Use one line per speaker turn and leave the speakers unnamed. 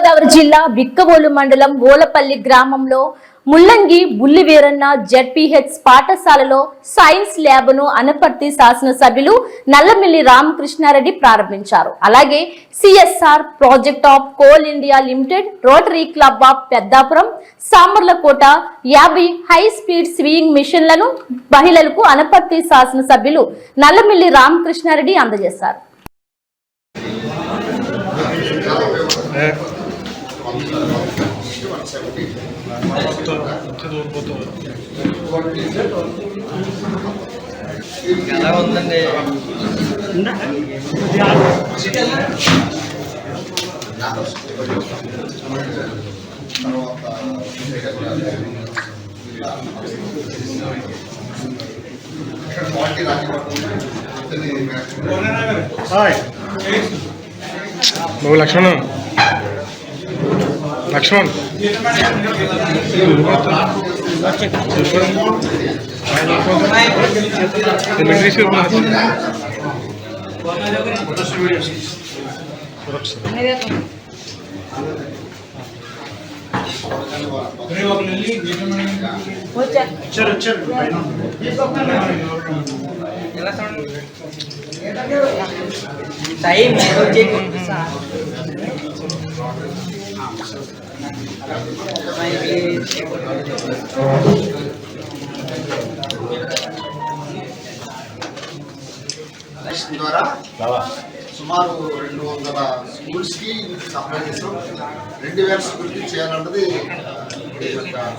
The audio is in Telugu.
తూర్పుగోదావరి జిల్లా బిక్కబోలు మండలం ఓలపల్లి గ్రామంలో ముల్లంగి బుల్లి వీరన్న పాఠశాలలో సైన్స్ ల్యాబ్ను అనపర్తి శాసనసభ్యులు నల్లమిల్లి రామకృష్ణారెడ్డి ప్రారంభించారు. అలాగే CSR project of Coal India Limited Rotary Club of Peddapuram Samarlakota యాభై హై స్పీడ్ స్వింగ్ మిషన్లను మహిళలకు అనపర్తి శాసనసభ్యులు నల్లమిల్లి రామకృష్ణారెడ్డి అందజేశారు.
ఎలా ఉందండి
హాయ్ బాబు లక్ష్మణ్ లక్ష్మణ్
ఎలా చూడండి టైం వచ్చి
మిషన్ ద్వారా సుమారు రెండు వందల స్కూల్స్కి సప్లై చేసాం రెండు వేల స్కూల్కి చేయాలన్నది యొక్క